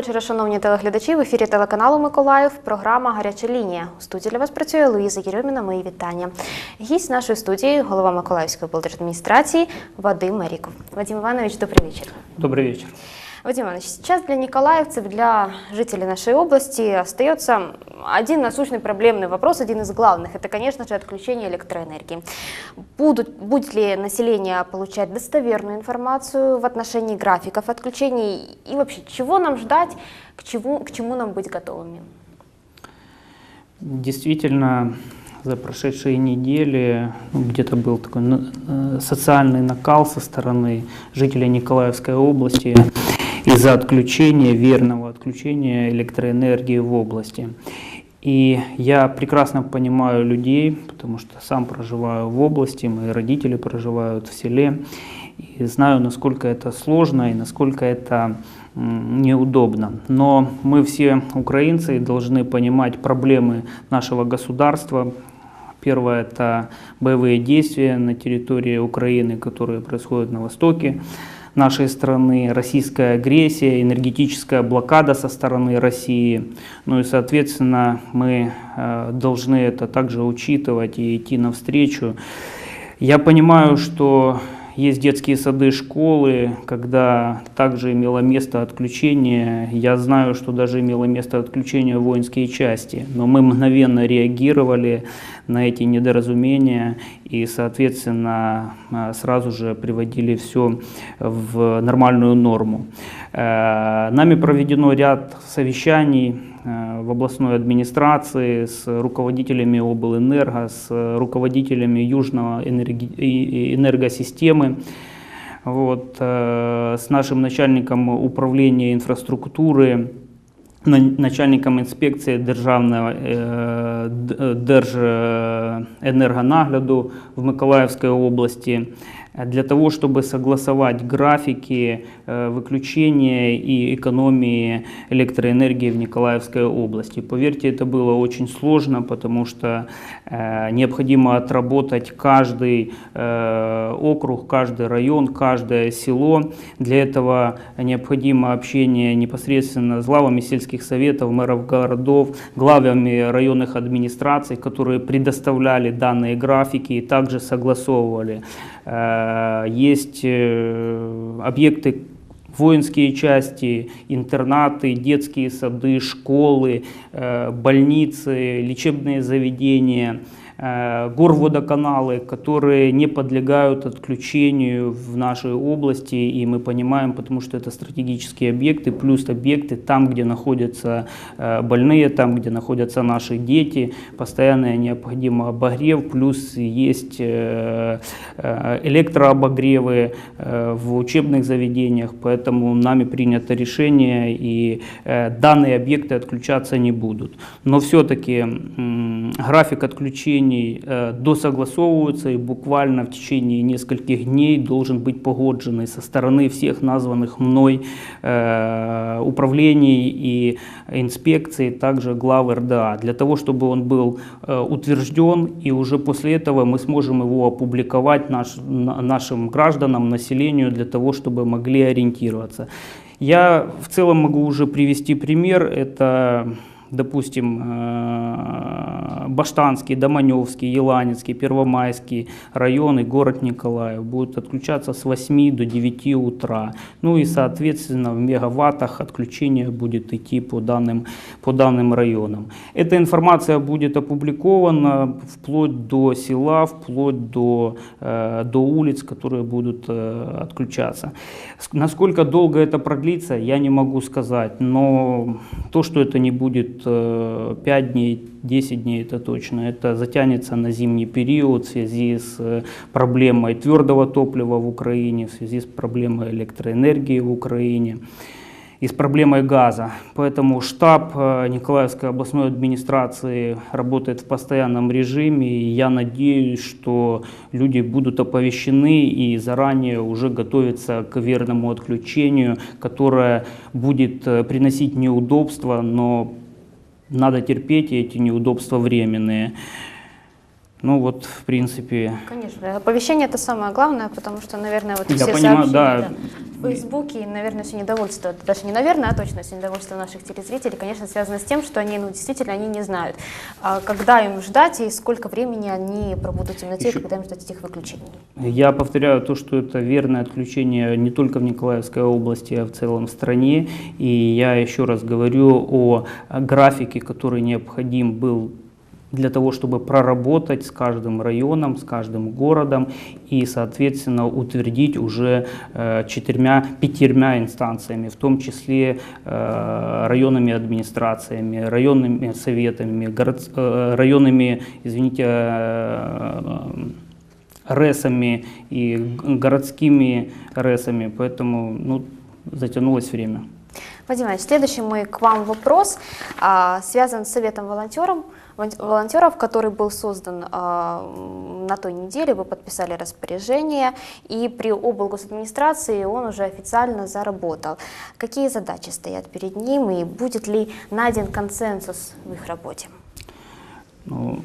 Вечора, шановні телеглядачі. В ефірі телеканалу Миколаїв. Програма Гаряча лінія. У студії для вас працює Луїза Єрьоміна. Мої вітання. Гість нашої студії, голова Миколаївської облдержадміністрації Вадим Маріков. Вадим Іванович, добрий вечір. Добрий вечер. Вадим Иванович, сейчас для николаевцев, для жителей нашей области остается один насущный проблемный вопрос, один из главных. Это, конечно же, отключение электроэнергии. Будут, будет ли население получать достоверную информацию в отношении графиков отключений и вообще, чего нам ждать, к чему, к чему нам быть готовыми? Действительно, за прошедшие недели ну, где-то был такой ну, э, социальный накал со стороны жителей Николаевской области из-за отключения, верного отключения электроэнергии в области. И я прекрасно понимаю людей, потому что сам проживаю в области, мои родители проживают в селе, и знаю, насколько это сложно и насколько это неудобно. Но мы все украинцы должны понимать проблемы нашего государства. Первое – это боевые действия на территории Украины, которые происходят на востоке нашей страны, российская агрессия, энергетическая блокада со стороны России. Ну и, соответственно, мы э, должны это также учитывать и идти навстречу. Я понимаю, что есть детские сады, школы, когда также имело место отключение. Я знаю, что даже имело место отключение воинские части. Но мы мгновенно реагировали на эти недоразумения и, соответственно, э, сразу же приводили все в нормальную норму. Э, Нами проведено ряд совещаний в областной администрации с руководителями облэнерго, с руководителями южного энерги- и- и энергосистемы, вот, э, с нашим начальником управления инфраструктуры, на- начальником інспекції Державного е, Д- Держенергонагляду в Миколаївській області э, Для того, чтобы согласовать графики э, выключения и экономии электроэнергии в Николаевской области. Поверьте, это было очень сложно, потому что э, необходимо отработать каждый э, округ, каждый район, каждое село. Для этого необходимо общение непосредственно с главами сельских советов, мэров городов, главами районных администраций, которые предоставляли данные графики и также согласовывали. Э, Есть э, объекты воинские части, интернаты, детские сады, школы, э, больницы, лечебные заведения, горводоканалы, которые не подлегают отключению в нашей области, и мы понимаем, потому что это стратегические объекты, плюс объекты там, где находятся э, больные, там, где находятся наши дети, постоянно необходимо обогрев, плюс есть э, э, электрообогревы э, в учебных заведениях, поэтому нами принято решение, и э, данные объекты отключаться не будут. Но все-таки график отключений э, досогласовывается, и буквально в течение нескольких дней должен быть погодженный со стороны всех названных мной э, управлений и инспекций, также глав РДА, для того, чтобы он был э, утвержден, и уже после этого мы сможем его опубликовать наш, на- нашим гражданам, населению, для того, чтобы могли ориентироваться. Я в целом могу уже привести пример. Это, допустим, э, Баштанский, Доманевский, Еланецкий, Первомайский районы, город Николаев будут отключаться с 8 до 9 утра. Ну и, соответственно, в мегаваттах отключение будет идти по данным, по данным районам. Эта информация будет опубликована вплоть до села, вплоть до, э, до улиц, которые будут э, отключаться. Ск- Насколько долго это продлится, я не могу сказать, но то, что это не будет э, 5 дней, 10 дней, это точно. Это затянется на зимний период в связи с э, проблемой твердого топлива в Украине, в связи с проблемой электроэнергии в Украине и с проблемой газа. Поэтому штаб э, Николаевской областной администрации работает в постоянном режиме, и я надеюсь, что люди будут оповещены и заранее уже готовятся к верному отключению, которое будет э, приносить неудобства, но надо терпеть, эти неудобства временные. Ну вот, в принципе, Конечно, оповещение это самое главное, потому что, наверное, вот Я все понимаю, сообщения, да. В Фейсбуке, наверное, все недовольство, даже не наверное, а точно все недовольство наших телезрителей, конечно, связано с тем, что они, ну, действительно, они не знают, а, когда им ждать и сколько времени они пробудут в темноте, Еще- когда им ждать этих выключений. Я повторяю то, что это верное отключение не только в Николаевской области, а в целом в стране. И я еще раз говорю о графике, который необходим был для того, чтобы проработать с каждым районом, с каждым городом и, соответственно, утвердить уже э, четырьмя, пятермя инстанциями, в том числе э, районными администрациями, районными советами, город- э, районными, извините, РЭСами и городскими РЭСами, поэтому ну, затянулось время. Вадим Иванович, следующий мой к вам вопрос а, связан с Советом волонтером, вон- волонтеров, который был создан а, на той неделе, вы подписали распоряжение, и при облгосадминистрации он уже официально заработал. Какие задачи стоят перед ним, и будет ли найден консенсус в их работе? Ну,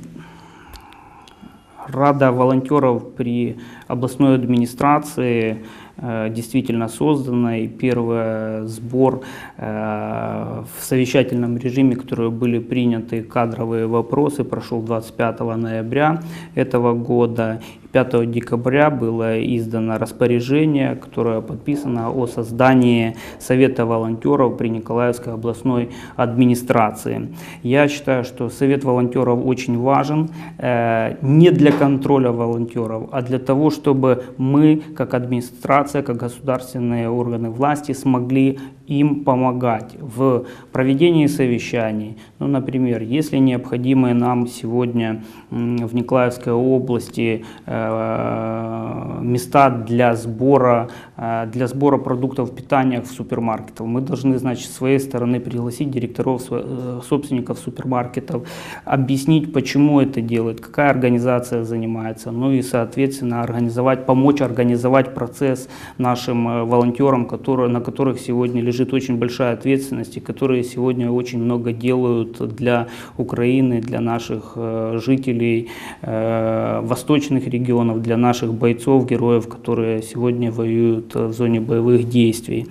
Рада волонтеров при областной администрации действительно создана, и первый сбор э, в совещательном режиме, которые были приняты кадровые вопросы, прошел 25 ноября этого года. 5 декабря было издано распоряжение, которое подписано о создании Совета волонтеров при Николаевской областной администрации. Я считаю, что Совет волонтеров очень важен э, не для контроля волонтеров, а для того, чтобы мы, как администрация, как государственные органы власти, смогли им помогать в проведении совещаний. Ну, например, если необходимы нам сегодня в Николаевской области э, места для сбора, для сбора продуктов питания в супермаркетах, мы должны, значит, с своей стороны пригласить директоров, э, собственников супермаркетов, объяснить, почему это делают, какая организация занимается, ну и, соответственно, организовать, помочь организовать процесс нашим э, волонтерам, которые, на которых сегодня лежит очень большая ответственность и которые сегодня очень много делают для Украины, для наших э, жителей э, восточных регионов, для наших бойцов, героев, которые сегодня воюют э, в зоне боевых действий.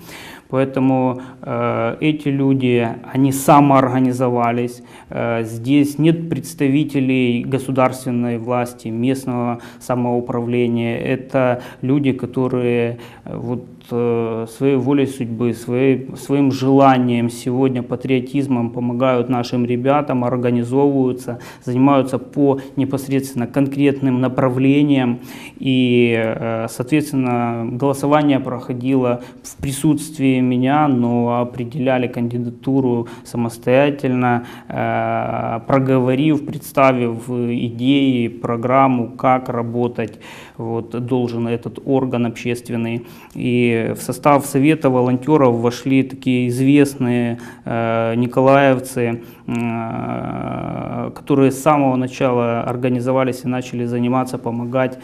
Поэтому э, эти люди, они самоорганизовались. Э, здесь нет представителей государственной власти, местного самоуправления. Это люди, которые э, вот, своей волей судьбы, своей, своим желанием сегодня, патриотизмом помогают нашим ребятам, организовываются, занимаются по непосредственно конкретным направлениям. И, э, соответственно, голосование проходило в присутствии меня, но определяли кандидатуру самостоятельно, э, проговорив, представив идеи, программу, как работать вот, должен этот орган общественный. И в состав совета волонтеров вошли такие известные э, николаевцы, э, которые с самого начала организовались и начали заниматься, помогать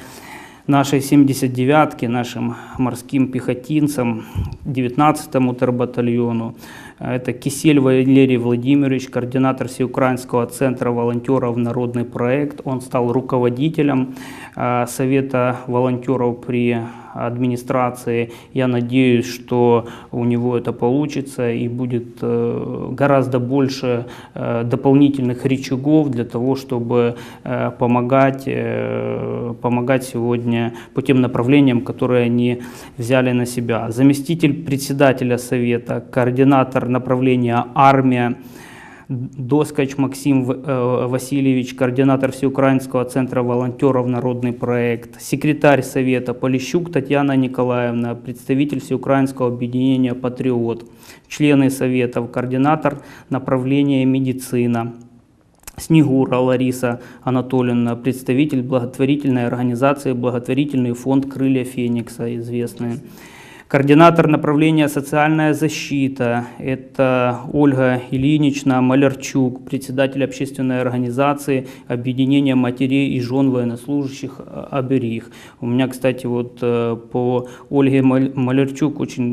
нашей 79-ке, нашим морским пехотинцам, 19-му тербатальону. Это Кисель Валерий Владимирович, координатор Всеукраинского центра волонтеров «Народный проект». Он стал руководителем э, Совета волонтеров при администрации. Я надеюсь, что у него это получится и будет э, гораздо больше э, дополнительных рычагов для того, чтобы э, помогать, помогать сегодня по тем направлениям, которые они взяли на себя. Заместитель председателя Совета, координатор направления «Армия», Доскач Максим э, Васильевич, координатор Всеукраинского центра волонтеров «Народный проект», секретарь Совета Полищук Татьяна Николаевна, представитель Всеукраинского объединения «Патриот», члены Советов, координатор направления «Медицина», Снегура Лариса Анатольевна, представитель благотворительной организации «Благотворительный фонд «Крылья Феникса», известный. Координатор направления «Социальная защита» – это Ольга Ильинична Малярчук, председатель общественной организации Объединения матерей и жен военнослужащих «Оберег». У меня, кстати, вот э, по Ольге Малярчук очень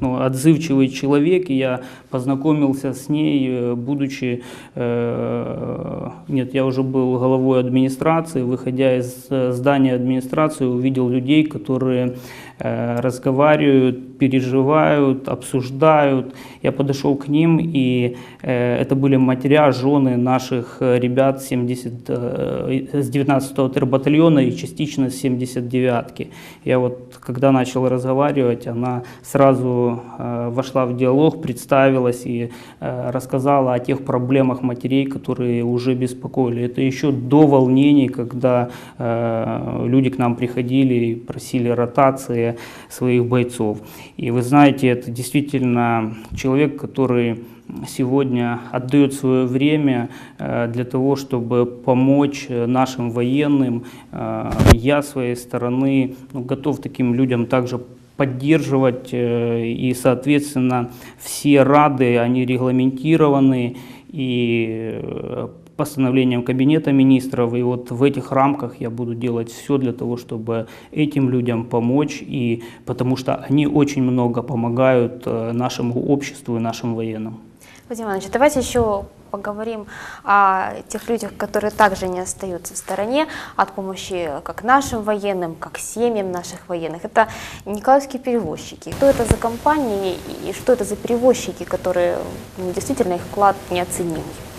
ну, отзывчивый человек, и я познакомился с ней, э, будучи, э, нет, я уже был головой администрации, выходя из э, здания администрации, увидел людей, которые э, разговаривают, переживают, обсуждают. Я подошел к ним, и э, это были матеря, жены наших э, ребят 70, э, с 19-го тербатальона и частично с 79-ки. Я вот, когда начал разговаривать, она сразу э, вошла в диалог, представилась и э, рассказала о тех проблемах матерей, которые уже беспокоили. Это еще до волнений, когда э, люди к нам приходили и просили ротации своих бойцов. И вы знаете, это действительно человек, который сегодня отдает свое время э, для того, чтобы помочь э, нашим военным. Э, Я своей стороны ну, готов таким людям также поддерживать и, соответственно, все рады, они регламентированы и постановлением Кабинета министров. И вот в этих рамках я буду делать все для того, чтобы этим людям помочь, и потому что они очень много помогают э, нашему обществу и нашим военным. Вадим Иванович, давайте еще поговорим о тех людях, которые также не остаются в стороне от помощи как нашим военным, как семьям наших военных. Это николаевские перевозчики. Что это за компании и что это за перевозчики, которые ну, действительно их вклад неоценимый?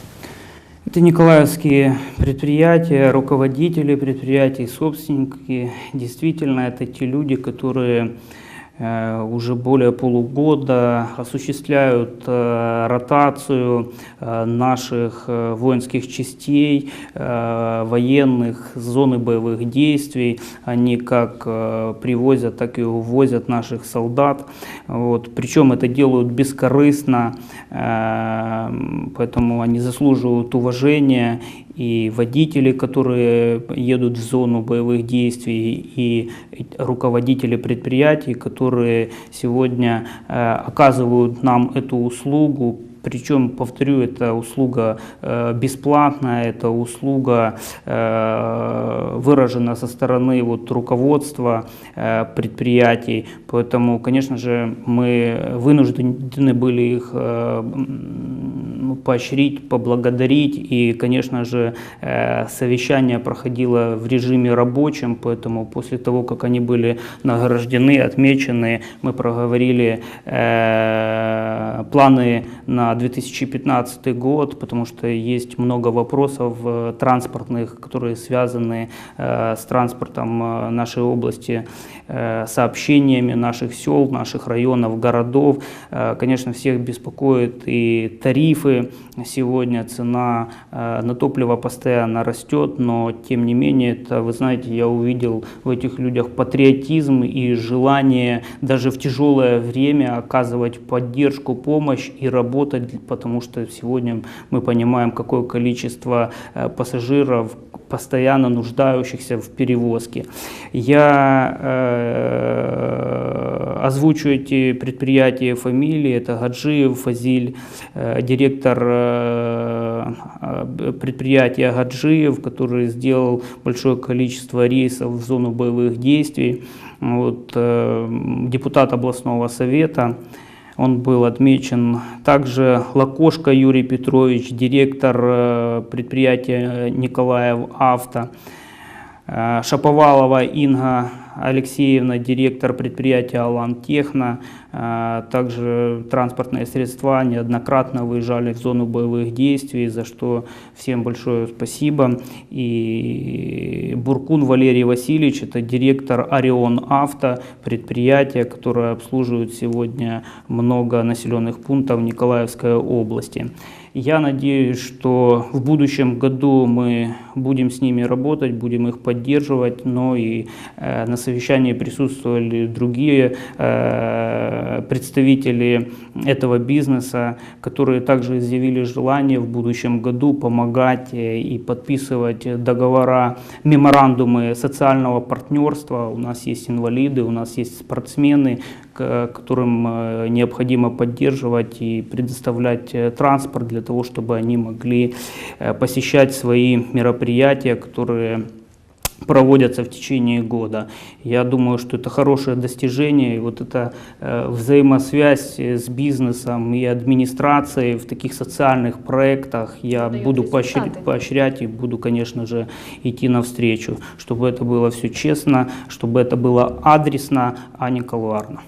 Это николаевские предприятия, руководители предприятий, собственники. Действительно, это те люди, которые уже более полугода осуществляют э, ротацию э, наших э, воинских частей, э, военных зоны боевых действий. Они как э, привозят, так и увозят наших солдат. Вот. Причем это делают бескорыстно, э, поэтому они заслуживают уважения. И водители, которые едут в зону боевых действий, и руководители предприятий, которые сегодня э, оказывают нам эту услугу, причем, повторю, это услуга э, бесплатная, это услуга э, выражена со стороны вот, руководства э, предприятий. Поэтому, конечно же, мы вынуждены были их ну, поощрить, поблагодарить. И, конечно же, совещание проходило в режиме рабочем, поэтому после того, как они были награждены, отмечены, мы проговорили э, планы на 2015 год, потому что есть много вопросов э, транспортных, которые связаны э, с транспортом э, нашей области, сообщениями наших сел, наших районов, городов. Конечно, всех беспокоит и тарифы. Сегодня цена на топливо постоянно растет, но тем не менее, это, вы знаете, я увидел в этих людях патриотизм и желание даже в тяжелое время оказывать поддержку, помощь и работать, потому что сегодня мы понимаем, какое количество э, пассажиров постоянно нуждающихся в перевозке. Я э, озвучу эти предприятия фамилии. Это Гаджиев Фазиль, э, директор э, э, предприятия Гаджиев, который сделал большое количество рейсов в зону боевых действий. Вот, э, депутат областного совета. Он был отмечен также Лакошко Юрий Петрович, директор э, предприятия Николаев Авто, Э, Шаповалова Инга Алексеевна, директор предприятия Алан Техно. Э, Также транспортные средства неоднократно выезжали в зону боевых действий, за что всем большое спасибо. И Буркун Валерий Васильевич, это директор Орион Авто, предприятие, которое обслуживает сегодня много населенных пунктов Николаевской области. Я надеюсь, что в будущем году мы будем с ними работать, будем их поддерживать, но и э, на совещании присутствовали другие э, представители этого бизнеса, которые также изъявили желание в будущем году помогать э, и подписывать договора, меморандумы социального партнерства. У нас есть инвалиды, у нас есть спортсмены, которым э, необходимо поддерживать и предоставлять транспорт для того, чтобы они могли посещать свои мероприятия, которые проводятся в течение года. Я думаю, что это хорошее достижение, и вот эта э, взаимосвязь с бизнесом и администрацией в таких социальных проектах я Дает буду поощрять, поощрять и буду, конечно же, идти навстречу, чтобы это было все честно, чтобы это было адресно, а не колуарно.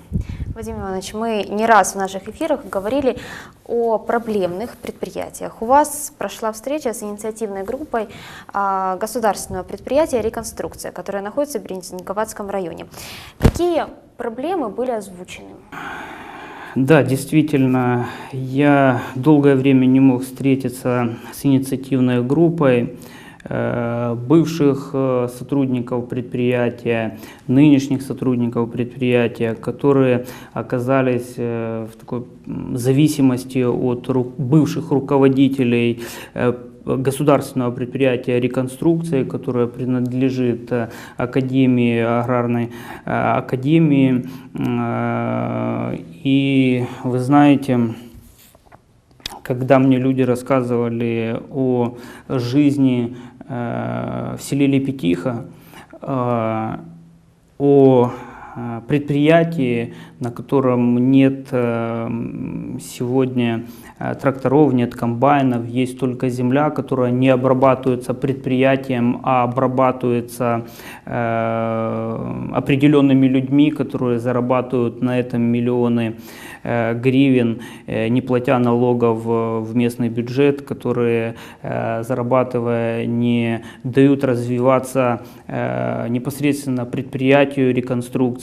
Вадим Иванович, мы не раз в наших эфирах говорили о проблемных предприятиях. У вас прошла встреча с инициативной группой а, государственного предприятия «Реконструкция», которое находится в Березниковатском районе. Какие проблемы были озвучены? Да, действительно, я долгое время не мог встретиться с инициативной группой бывших э, сотрудников предприятия, нынешних сотрудников предприятия, которые оказались э, в такой зависимости от бывших руководителей э, государственного предприятия реконструкции, которое принадлежит э, Академии аграрной э, академии. Э, И вы знаете, когда мне люди рассказывали о жизни э, в селе Лепетиха, э, о э, предприятии, на котором нет э, сегодня э, тракторов, нет комбайнов, есть только земля, которая не обрабатывается предприятием, а обрабатывается э, определенными людьми, которые зарабатывают на этом миллионы э, гривен, э, не платя налогов э, в местный бюджет, которые, э, зарабатывая, не дают развиваться э, непосредственно предприятию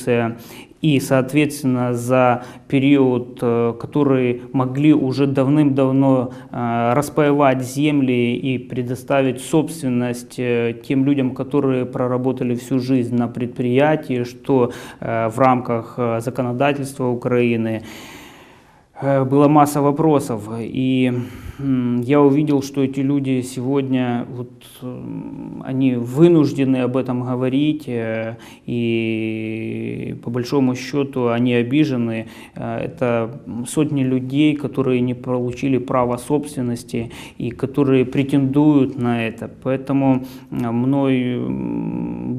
реконструкция. И, соответственно, за период, э, который могли уже давным-давно э, распаевать земли и предоставить собственность э, тем людям, которые проработали всю жизнь на предприятии, что в рамках законодательства Украины, была масса вопросов, и я увидел, что эти люди сегодня, вот, м, они вынуждены об этом говорить, э, и по большому счету они обижены. Э, Это сотни людей, которые не получили право собственности и которые претендуют на это. Поэтому м, мной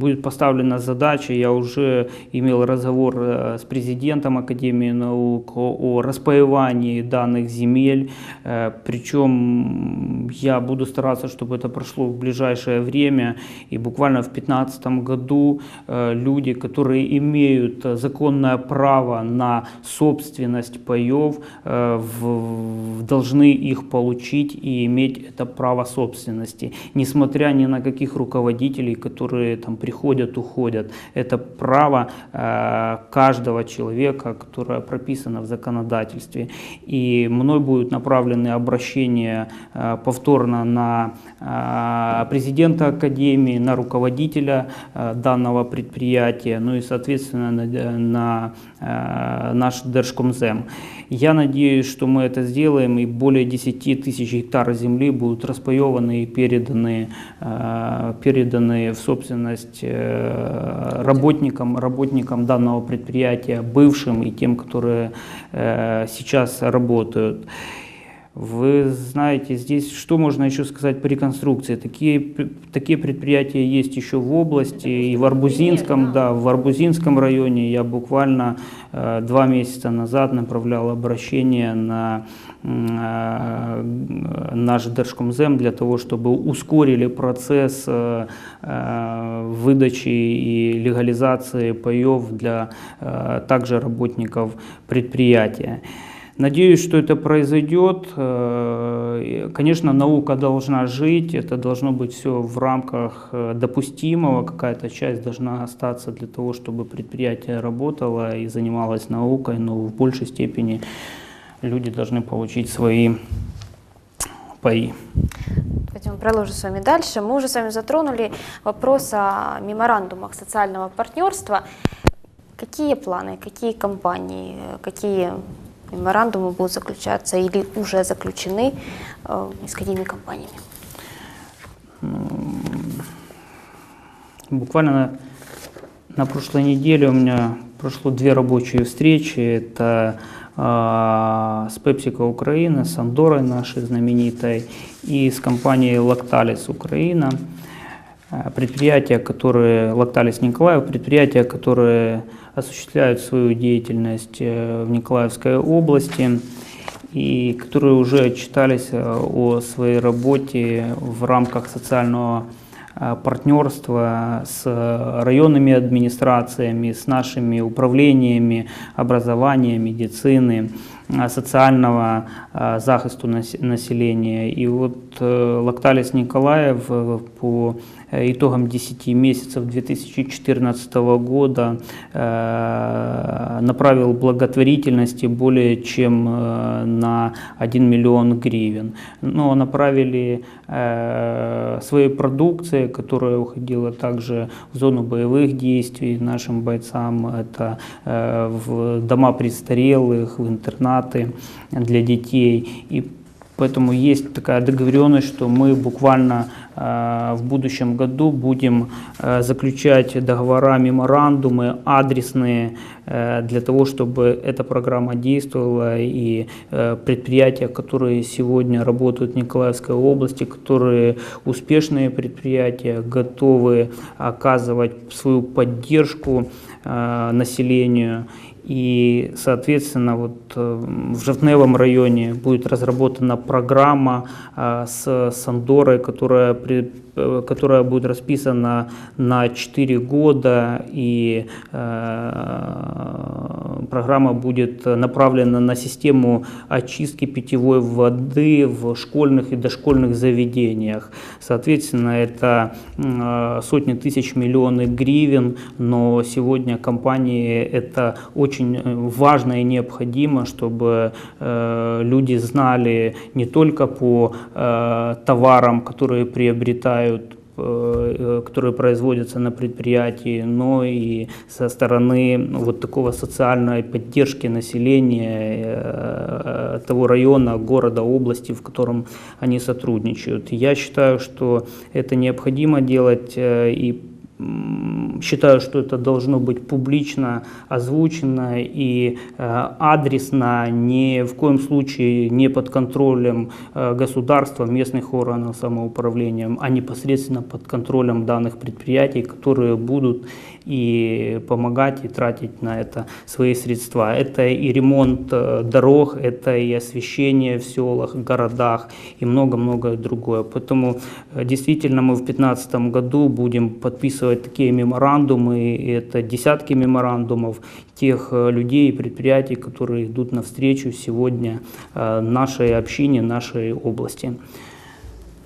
будет поставлена задача, я уже имел разговор э, с президентом Академии наук о, распаевании данных земель, Э, причем я буду стараться, чтобы это прошло в ближайшее время, и буквально в 2015 году э, люди, которые имеют законное право на собственность паев, должны их получить и иметь это право собственности, несмотря ни на каких руководителей, которые там приходят, уходят. Это право э, каждого человека, которое прописано в законодательстве. И мной будут направлены обращения э, повторно на э, президента Академии, на руководителя э, данного предприятия, ну и, соответственно, на, на э, наш Держкомзем. Я надеюсь, что мы это сделаем, и более 10 тысяч гектар земли будут распаеваны и переданы, э, переданы в собственность э, работникам, работникам данного предприятия, бывшим и тем, которые э, сейчас работают. Вы знаете, здесь что можно еще сказать по реконструкции? Такие, такие предприятия есть еще в области, и в Арбузинском, да, в Арбузинском районе я буквально э, два месяца назад направлял обращение на э, наш Держкомзем для того, чтобы ускорили процесс э, э, выдачи и легализации паев для э, также работников предприятия. Надеюсь, что это произойдет. Э, Конечно, наука должна жить, это должно быть все в рамках э, допустимого, какая-то часть должна остаться для того, чтобы предприятие работало и занималось наукой, но в большей степени люди должны получить свои паи. Пойдем продолжим с вами дальше. Мы уже с вами затронули вопрос о меморандумах социального партнерства. Какие планы, какие компании, какие меморандумы будут заключаться или уже заключены э, и с какими компаниями? Буквально на, на прошлой неделе у меня прошло две рабочие встречи. Это а, с PepsiCo Украина, с Андорой нашей знаменитой и с компанией Lactalis Украина. Э, предприятия, которые, Лакталис Николаев, предприятия, которые осуществляют свою деятельность э, в Николаевской области и которые уже отчитались э, о своей работе в рамках социального партнерства с районными администрациями, с нашими управлениями образования, медицины, социального захисту нас- населения. И вот Лакталис Николаев по итогам 10 месяцев 2014 года э, направил благотворительности более чем э, на 1 миллион гривен. Но направили э, своей продукции, которая уходила также в зону боевых действий нашим бойцам, это э, в дома престарелых, в интернаты для детей. И Поэтому есть такая договоренность, что мы буквально э, в будущем году будем э, заключать договора, меморандумы адресные э, для того, чтобы эта программа действовала и э, предприятия, которые сегодня работают в Николаевской области, которые успешные предприятия, готовы оказывать свою поддержку э, населению. И, соответственно, вот э, в Жовтневом районе будет разработана программа э, с Сандорой, которая, э, которая будет расписана на 4 года, и э, программа будет направлена на систему очистки питьевой воды в школьных и дошкольных заведениях. Соответственно, это э, сотни тысяч миллионов гривен, но сегодня компании это очень э, важно и необходимо, чтобы э, люди знали не только по э, товарам, которые приобретают э, э, которые производятся на предприятии, но и со стороны ну, вот такого социальной поддержки населения э, того района, города, области, в котором они сотрудничают. Я считаю, что это необходимо делать и считаю, что это должно быть публично озвучено и э, адресно, ни в коем случае не под контролем э, государства, местных органов самоуправления, а непосредственно под контролем данных предприятий, которые будут и помогать, и тратить на это свои средства. Это и ремонт э, дорог, это и освещение в селах, городах и много-много другое. Поэтому э, действительно мы в 2015 году будем подписывать такие меморандумы, и это десятки меморандумов тех э, людей и предприятий, которые идут навстречу сегодня нашей общине, нашей области.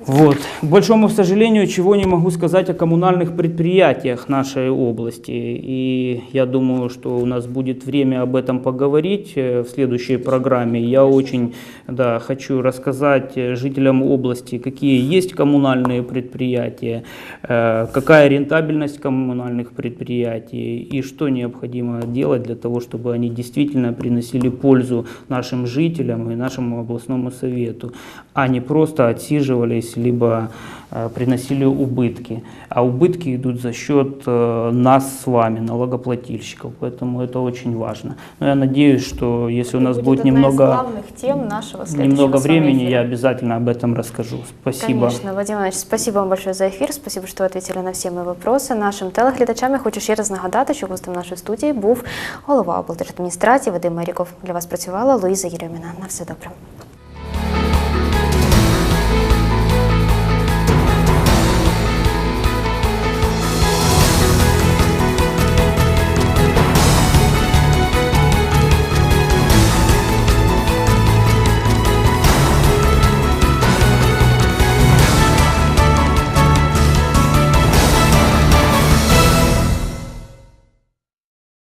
Вот. К большому сожалению, чего не могу сказать о коммунальных предприятиях нашей области. И я думаю, что у нас будет время об этом поговорить э, в следующей программе. Я очень да, хочу рассказать жителям области, какие есть коммунальные предприятия, э, какая рентабельность коммунальных предприятий и что необходимо делать для того, чтобы они действительно приносили пользу нашим жителям и нашему областному совету, а не просто отсиживались либо э, приносили убытки. А убытки идут за счет э, нас с вами, налогоплательщиков, поэтому это очень важно. Но я надеюсь, что если у нас будет, одна из немного, главных тем нашего следующего немного с вами времени, эфира. я обязательно об этом расскажу. Спасибо. Конечно, Вадим Іванович, спасибо вам большое за ефір. Спасибо, що відповіли на всі мої вопроси. Нашим телеглядачам я хочу ще раз нагадати, що гостем нашої студії був голова облдержадміністрації Вадим Меріков. Для вас працювала Луїза Єрьоміна. На все добре.